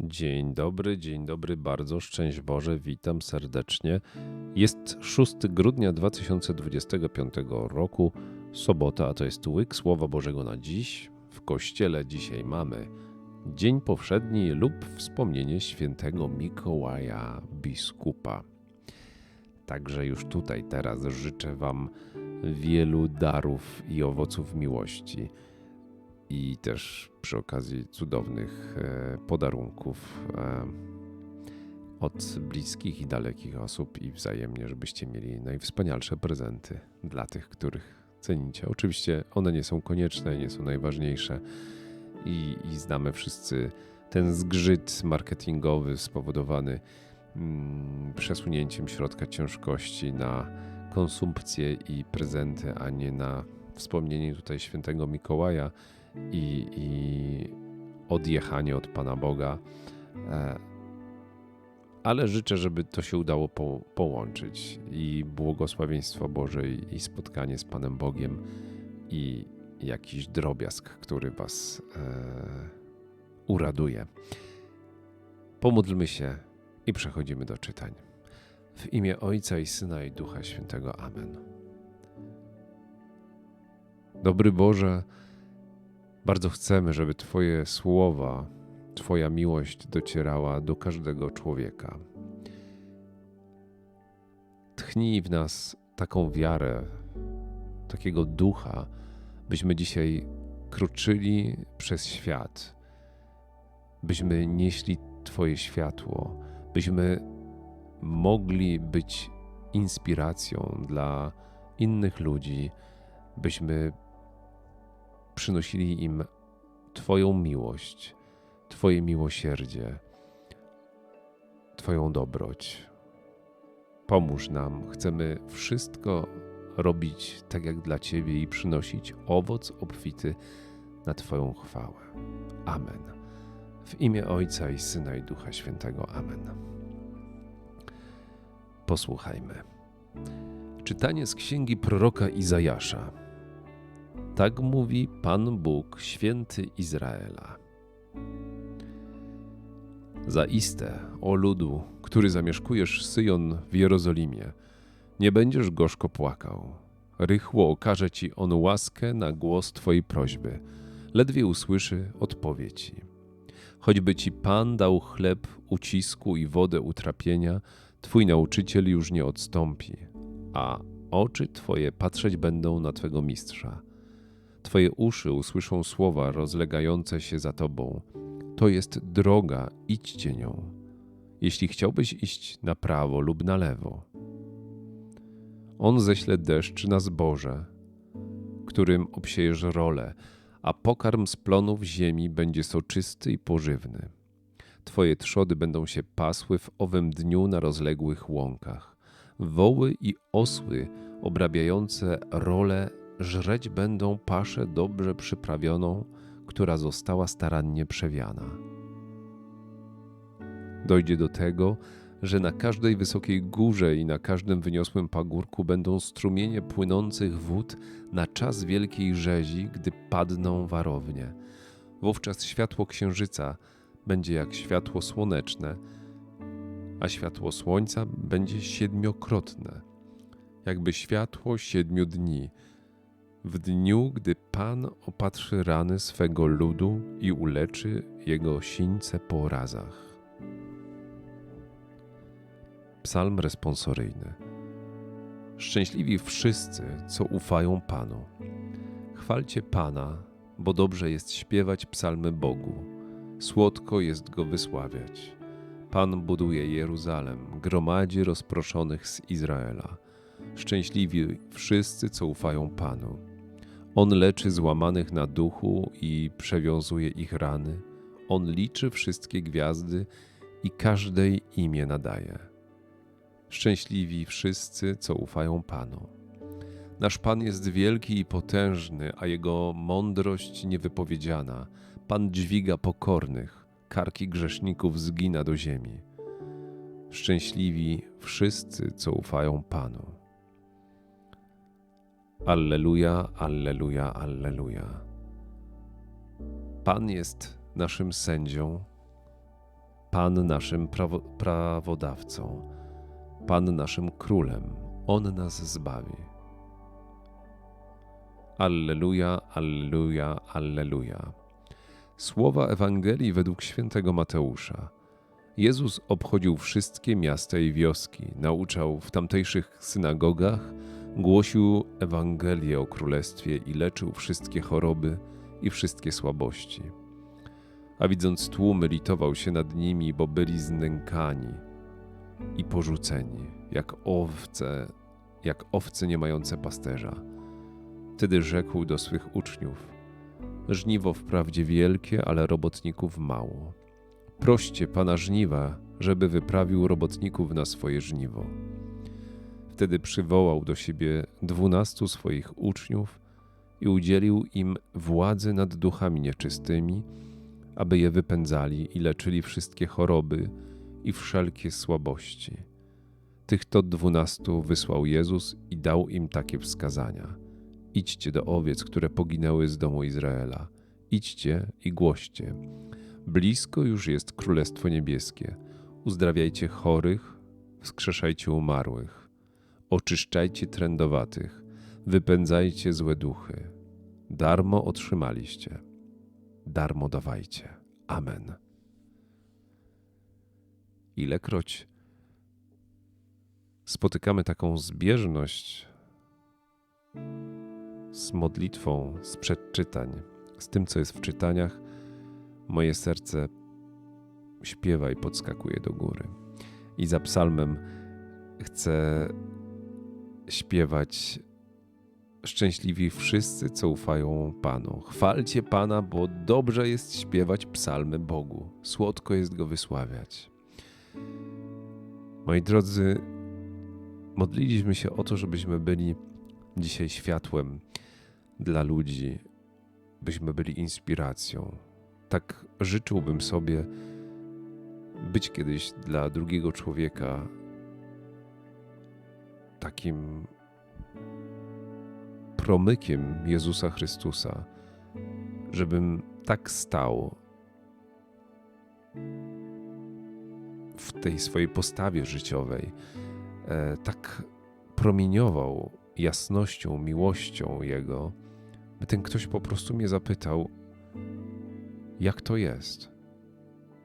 Dzień dobry, dzień dobry, bardzo szczęść Boże, witam serdecznie. Jest 6 grudnia 2025 roku, sobota, a to jest łyk Słowa Bożego na dziś. W kościele dzisiaj mamy Dzień Powszedni lub wspomnienie świętego Mikołaja Biskupa. Także już tutaj teraz życzę Wam wielu darów i owoców miłości i też przy okazji cudownych e, podarunków e, od bliskich i dalekich osób i wzajemnie, żebyście mieli najwspanialsze prezenty dla tych, których cenicie. Oczywiście one nie są konieczne, nie są najważniejsze i, i znamy wszyscy ten zgrzyt marketingowy spowodowany mm, przesunięciem środka ciężkości na konsumpcję i prezenty, a nie na wspomnienie tutaj świętego Mikołaja i, i odjechanie od Pana Boga. E, ale życzę, żeby to się udało po, połączyć i błogosławieństwo Boże i, spotkanie z Panem Bogiem i jakiś drobiazg, który Was e, uraduje. Pomódlmy się i przechodzimy do czytań. W imię Ojca i Syna i Ducha Świętego. Amen. Dobry Boże, bardzo chcemy, żeby Twoje słowa, Twoja miłość docierała do każdego człowieka. Tchnij w nas taką wiarę, takiego ducha, byśmy dzisiaj kroczyli przez świat, byśmy nieśli Twoje światło, byśmy mogli być inspiracją dla innych ludzi, byśmy przynosili im Twoją miłość, Twoje miłosierdzie, Twoją dobroć. Pomóż nam, chcemy wszystko robić tak jak dla Ciebie i przynosić owoc obfity na Twoją chwałę. Amen. W imię Ojca i Syna i Ducha Świętego. Amen. Posłuchajmy. Czytanie z księgi proroka Izajasza. Tak mówi Pan Bóg, święty Izraela. Zaiste, o ludu, który zamieszkujesz Syjon w Jerozolimie, nie będziesz gorzko płakał. Rychło okaże ci on łaskę na głos twojej prośby. Ledwie usłyszy, odpowie ci. Choćby ci Pan dał chleb ucisku i wodę utrapienia, twój nauczyciel już nie odstąpi, a oczy twoje patrzeć będą na twego mistrza Twoje uszy usłyszą słowa rozlegające się za Tobą. To jest droga, idźcie nią. Jeśli chciałbyś iść na prawo lub na lewo. On ześle deszcz na zboże, którym obsiejesz rolę, a pokarm z plonów ziemi będzie soczysty i pożywny. Twoje trzody będą się pasły w owym dniu na rozległych łąkach. Woły i osły obrabiające role żreć będą paszę dobrze przyprawioną, która została starannie przewiana. Dojdzie do tego, że na każdej wysokiej górze i na każdym wyniosłym pagórku będą strumienie płynących wód na czas wielkiej rzezi, gdy padną warownie. Wówczas światło księżyca będzie jak światło słoneczne, a światło słońca będzie siedmiokrotne, jakby światło siedmiu dni w dniu, gdy Pan opatrzy rany swego ludu i uleczy jego sińce po razach. Psalm responsoryjny. Szczęśliwi wszyscy, co ufają Panu. Chwalcie Pana, bo dobrze jest śpiewać psalmy Bogu. Słodko jest go wysławiać. Pan buduje Jeruzalem, gromadzi rozproszonych z Izraela. Szczęśliwi wszyscy, co ufają Panu. On leczy złamanych na duchu i przewiązuje ich rany. On liczy wszystkie gwiazdy i każdej imię nadaje. Szczęśliwi wszyscy, co ufają Panu. Nasz Pan jest wielki i potężny, a Jego mądrość niewypowiedziana. Pan dźwiga pokornych, karki grzeszników zgina do ziemi. Szczęśliwi wszyscy, co ufają Panu. Alleluja, Alleluja, Alleluja. Pan jest naszym sędzią Pan naszym prawo, prawodawcą, Pan naszym królem. On nas zbawi. Alleluja, Alleluja, Alleluja. Słowa Ewangelii według świętego Mateusza. Jezus obchodził wszystkie miasta i wioski, nauczał w tamtejszych synagogach, głosił Ewangelię o Królestwie i leczył wszystkie choroby i wszystkie słabości. A widząc tłumy, litował się nad nimi, bo byli znękani i porzuceni, jak owce, jak owce nie mające pasterza. Wtedy rzekł do swych uczniów: Żniwo wprawdzie wielkie, ale robotników mało. Proście pana żniwa, żeby wyprawił robotników na swoje żniwo. Wtedy przywołał do siebie dwunastu swoich uczniów i udzielił im władzy nad duchami nieczystymi, aby je wypędzali i leczyli wszystkie choroby i wszelkie słabości. Tych to dwunastu wysłał Jezus i dał im takie wskazania: Idźcie do owiec, które poginęły z domu Izraela. Idźcie i głoście. Blisko już jest Królestwo Niebieskie. Uzdrawiajcie chorych, wskrzeszajcie umarłych, oczyszczajcie trędowatych, wypędzajcie złe duchy. Darmo otrzymaliście, darmo dawajcie. Amen. Ilekroć spotykamy taką zbieżność z modlitwą, z przedczytań, z tym, co jest w czytaniach, moje serce śpiewa i podskakuje do góry. I za psalmem chcę śpiewać szczęśliwi wszyscy, co ufają Panu. Chwalcie Pana, bo dobrze jest śpiewać psalmy Bogu, słodko jest Go wysławiać. Moi drodzy, modliliśmy się o to, żebyśmy byli dzisiaj światłem dla ludzi, byśmy byli inspiracją. Tak życzyłbym sobie być kiedyś dla drugiego człowieka takim promykiem Jezusa Chrystusa, żebym tak stał w tej swojej postawie życiowej, e, tak promieniował jasnością, miłością Jego, by ten ktoś po prostu mnie zapytał, jak to jest?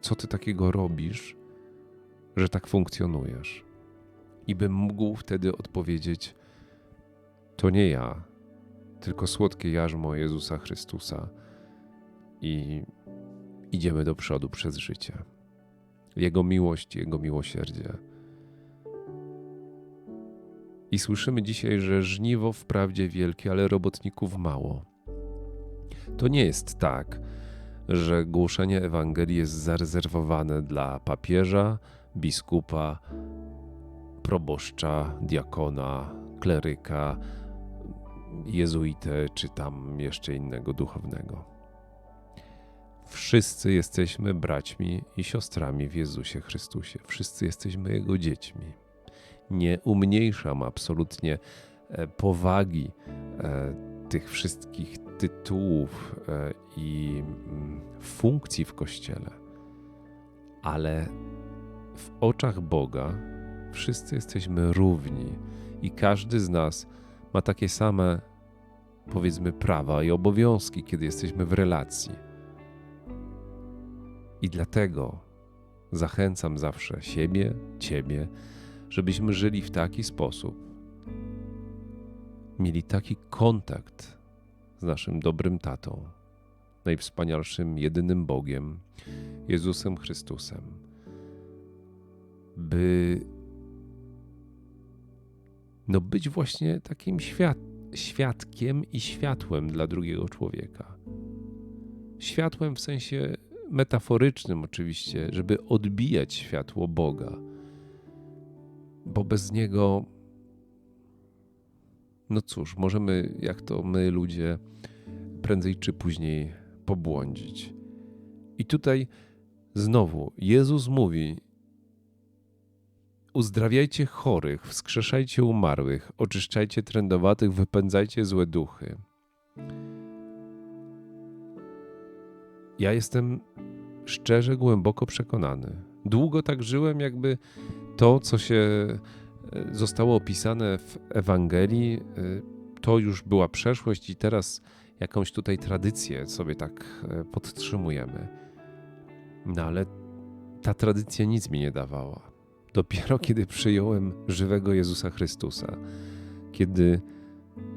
Co ty takiego robisz, że tak funkcjonujesz? I bym mógł wtedy odpowiedzieć: To nie ja, tylko słodkie jarzmo Jezusa Chrystusa. I idziemy do przodu przez życie. Jego miłość, Jego miłosierdzie. I słyszymy dzisiaj, że żniwo wprawdzie wielkie, ale robotników mało. To nie jest tak, że głoszenie Ewangelii jest zarezerwowane dla papieża, biskupa, proboszcza, diakona, kleryka, jezuitę czy tam jeszcze innego duchownego. Wszyscy jesteśmy braćmi i siostrami w Jezusie Chrystusie. Wszyscy jesteśmy Jego dziećmi. Nie umniejszam absolutnie e, powagi e, tych wszystkich tytułów e, i mm, funkcji w Kościele, ale w oczach Boga wszyscy jesteśmy równi i każdy z nas ma takie same, powiedzmy, prawa i obowiązki, kiedy jesteśmy w relacji. I dlatego zachęcam zawsze siebie, ciebie, żebyśmy żyli w taki sposób, mieli taki kontakt z naszym dobrym tatą, najwspanialszym, jedynym Bogiem, Jezusem Chrystusem, by no być właśnie takim świat, świadkiem i światłem dla drugiego człowieka. Światłem w sensie metaforycznym, oczywiście, żeby odbijać światło Boga, bo bez niego, no cóż, możemy, jak to my ludzie, prędzej czy później pobłądzić. I tutaj znowu Jezus mówi: Uzdrawiajcie chorych, wskrzeszajcie umarłych, oczyszczajcie trędowatych, wypędzajcie złe duchy. Ja jestem szczerze, głęboko przekonany, Długo tak żyłem, jakby to, co się e, zostało opisane w Ewangelii, e, to już była przeszłość i teraz jakąś tutaj tradycję sobie tak e, podtrzymujemy. No ale ta tradycja nic mi nie dawała. Dopiero kiedy przyjąłem żywego Jezusa Chrystusa, kiedy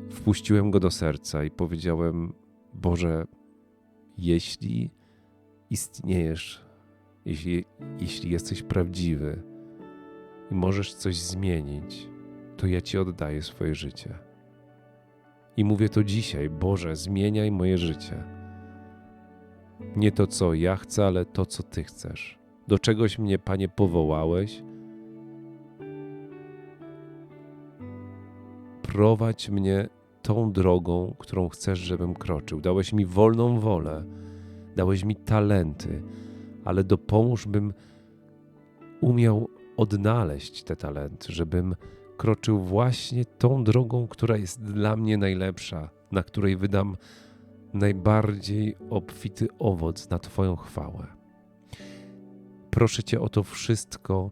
wpuściłem go do serca i powiedziałem: Boże, jeśli istniejesz, jeśli, jeśli jesteś prawdziwy i możesz coś zmienić, to ja Ci oddaję swoje życie. I mówię to dzisiaj: Boże, zmieniaj moje życie. Nie to, co ja chcę, ale to, co Ty chcesz. Do czegoś mnie, Panie, powołałeś. Prowadź mnie tą drogą, którą chcesz, żebym kroczył. Dałeś mi wolną wolę, dałeś mi talenty, ale dopomóż, bym umiał odnaleźć te talenty, żebym kroczył właśnie tą drogą, która jest dla mnie najlepsza, na której wydam najbardziej obfity owoc na Twoją chwałę. Proszę Cię o to wszystko,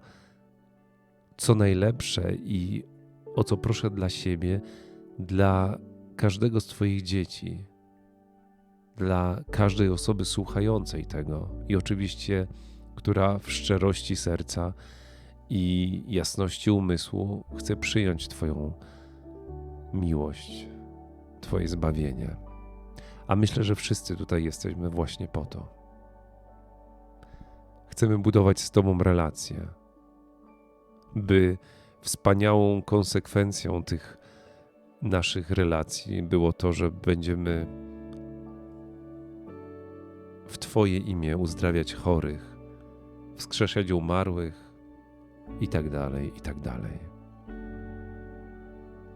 co najlepsze i o co proszę dla siebie, dla każdego z Twoich dzieci, dla każdej osoby słuchającej tego i oczywiście, która w szczerości serca i jasności umysłu chce przyjąć Twoją miłość, Twoje zbawienie. A myślę, że wszyscy tutaj jesteśmy właśnie po to. Chcemy budować z Tobą relacje, by wspaniałą konsekwencją tych naszych relacji było to, że będziemy w Twoje imię uzdrawiać chorych, wskrzeszać umarłych i tak dalej, i tak dalej.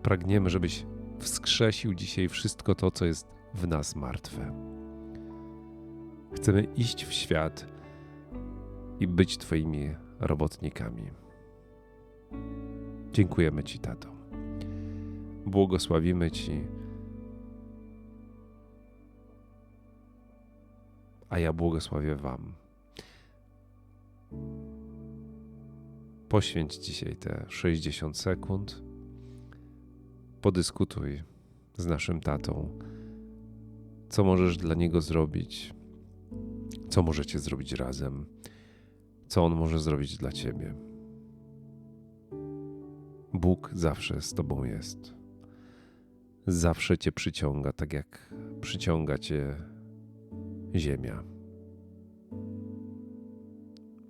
Pragniemy, żebyś wskrzesił dzisiaj wszystko to, co jest w nas martwe. Chcemy iść w świat i być Twoimi robotnikami. Dziękujemy Ci, Tato. Błogosławimy Ci. A ja błogosławię Wam. Poświęć dzisiaj te 60 sekund. Podyskutuj z naszym tatą, co możesz dla niego zrobić, co możecie zrobić razem, co on może zrobić dla ciebie. Bóg zawsze z Tobą jest. Zawsze Cię przyciąga, tak jak przyciąga Cię Ziemia.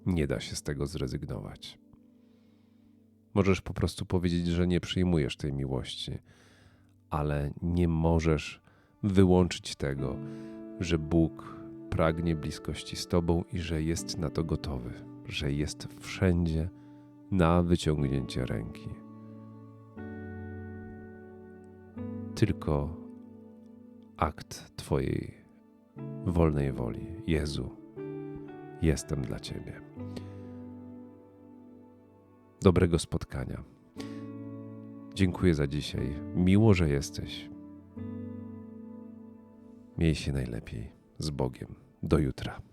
Nie da się z tego zrezygnować. Możesz po prostu powiedzieć, że nie przyjmujesz tej miłości, ale nie możesz wyłączyć tego, że Bóg pragnie bliskości z Tobą i że jest na to gotowy, że jest wszędzie na wyciągnięcie ręki. Tylko akt Twojej wolnej woli. Jezu, jestem dla Ciebie. Dobrego spotkania. Dziękuję za dzisiaj. Miło, że jesteś. Miej się najlepiej. Z Bogiem. Do jutra.